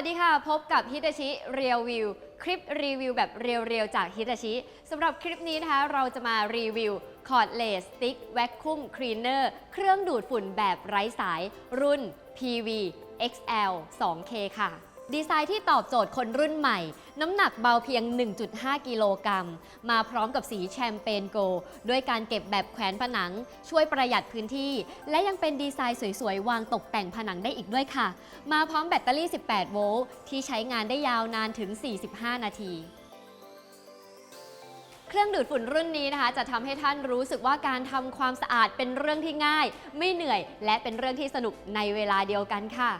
วัสดีค่ะ พบกับฮิตาชิเรียววิวคลิปรีวิวแบบเรียวๆ จากฮิตาชิสำหรับคลิปนี้นะคะ เราจะมารีวิวคอร์ดเลสติ๊กแวคคุมคลีเนอร์เครื่องดูดฝุ่นแบบไร้สายรุ่น PV XL 2K ค่ะ ดีไซน์ที่ตอบโจทย์คนรุ่นใหม่ น้ำหนักเบาเพียง 1.5 กิโลกรัม มาพร้อมกับสีแชมเปญโกลด์ด้วยการเก็บแบบแขวนผนัง ช่วยประหยัดพื้นที่ และยังเป็นดีไซน์สวยๆ วางตกแต่งผนังได้อีกด้วยค่ะ มาพร้อมแบตเตอรี่ 18 โวลต์ที่ใช้งานได้ยาวนานถึง 45 นาทีเครื่องดูดฝุ่นรุ่นนี้นะคะ จะทำให้ท่านรู้สึกว่าการทำความสะอาดเป็นเรื่องที่ง่าย ไม่เหนื่อย และเป็นเรื่องที่สนุกในเวลาเดียวกันค่ะ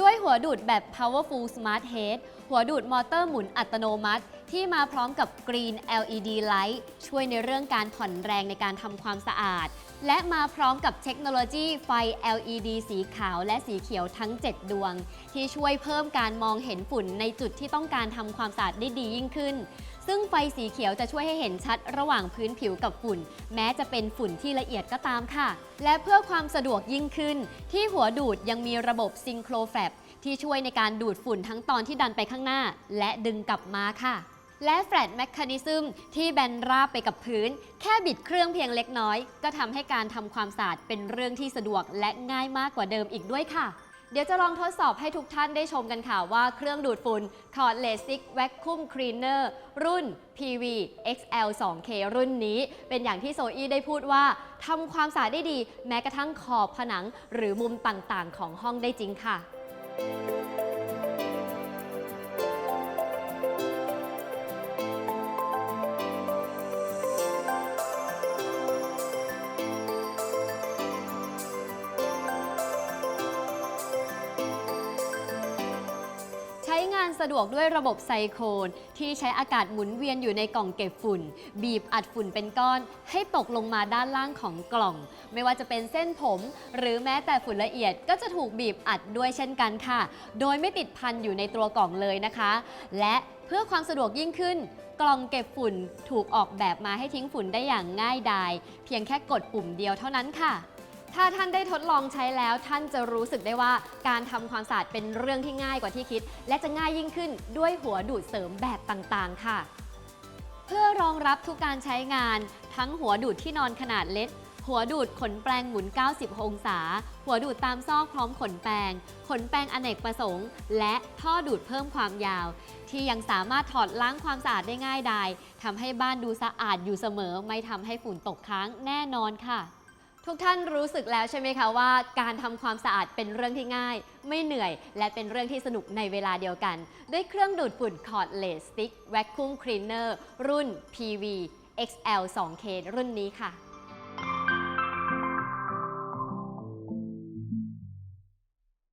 ด้วยหัวดูดแบบ Powerful Smart Head หัวดูดมอเตอร์หมุนอัตโนมัติ ที่มาพร้อมกับ Green LED Light ช่วยในเรื่องการผ่อนแรงในการทำความสะอาด และมาพร้อมกับเทคโนโลยีไฟ LED สีขาวและสีเขียวทั้ง 7 ดวง ที่ช่วยเพิ่มการมองเห็นฝุ่นในจุดที่ต้องการทำความสะอาดได้ดียิ่งขึ้น ซึ่งไฟสีเขียวจะช่วยให้เห็นชัดระหว่างพื้นผิวกับฝุ่น แม้จะเป็นฝุ่นที่ละเอียดก็ตามค่ะ และเพื่อความสะดวกยิ่งขึ้น ที่หัวดูดยังมีระบบซิงโครแฟบที่ช่วยในการดูดฝุ่นทั้งตอนที่ดันไปข้างหน้า และดึงกลับมาค่ะและแฟลตแมคคานิซึมที่แบนราบไปกับพื้น แค่บิดเครื่องเพียงเล็กน้อย ก็ทำให้การทำความสะอาดเป็นเรื่องที่สะดวกและง่ายมากกว่าเดิมอีกด้วยค่ะ เดี๋ยวจะลองทดสอบให้ทุกท่านได้ชมกันค่ะว่าเครื่องดูดฝุ่น Cordless Vacuum Cleaner รุ่น PV XL 2K รุ่นนี้ เป็นอย่างที่โซอี้ได้พูดว่าทำความสะอาดได้ดี แม้กระทั่งขอบผนังหรือมุมต่างๆ ของห้องได้จริงค่ะ ใช้งานสะดวกด้วยระบบไซโคนที่ใช้อากาศหมุนเวียนอยู่ในกล่องเก็บฝุ่น บีบอัดฝุ่นเป็นก้อน ให้ตกลงมาด้านล่างของกล่อง ไม่ว่าจะเป็นเส้นผม หรือแม้แต่ฝุ่นละเอียดก็จะถูกบีบอัดด้วยเช่นกันค่ะ โดยไม่ติดพันอยู่ในตัวกล่องเลยนะคะ และเพื่อความสะดวกยิ่งขึ้น กล่องเก็บฝุ่นถูกออกแบบมาให้ทิ้งฝุ่นได้อย่างง่ายดาย เพียงแค่กดปุ่มเดียวเท่านั้นค่ะ ถ้าท่านได้ทดลองใช้แล้วท่านจะรู้สึกได้ว่าการทำความสะอาดเป็นเรื่องที่ง่ายกว่าที่คิด และจะง่ายยิ่งขึ้นด้วยหัวดูดเสริมแบบต่างๆ ค่ะ เพื่อรองรับทุกการใช้งาน ทั้งหัวดูดที่นอนขนาดเล็กหัวดูดขนแปลงหมุน 90 องศา หัวดูดตามซอกพร้อมขนแปลง ขนแปลงอเนกประสงค์ และท่อดูดเพิ่มความยาว ที่ยังสามารถถอดล้างความสะอาดได้ง่ายดายทำให้บ้านดูสะอาดอยู่เสมอ ไม่ทำให้ฝุ่นตกค้างแน่นอนค่ะ ทุกท่านรู้สึกแล้วใช่ไหมคะว่าการทำความสะอาดเป็นเรื่องที่ง่าย ไม่เหนื่อย และเป็นเรื่องที่สนุกในเวลาเดียวกัน ด้วยเครื่องดูดฝุ่น Cordless Stick Vacuum Cleaner รุ่น PV XL 2K รุ่นนี้ค่ะ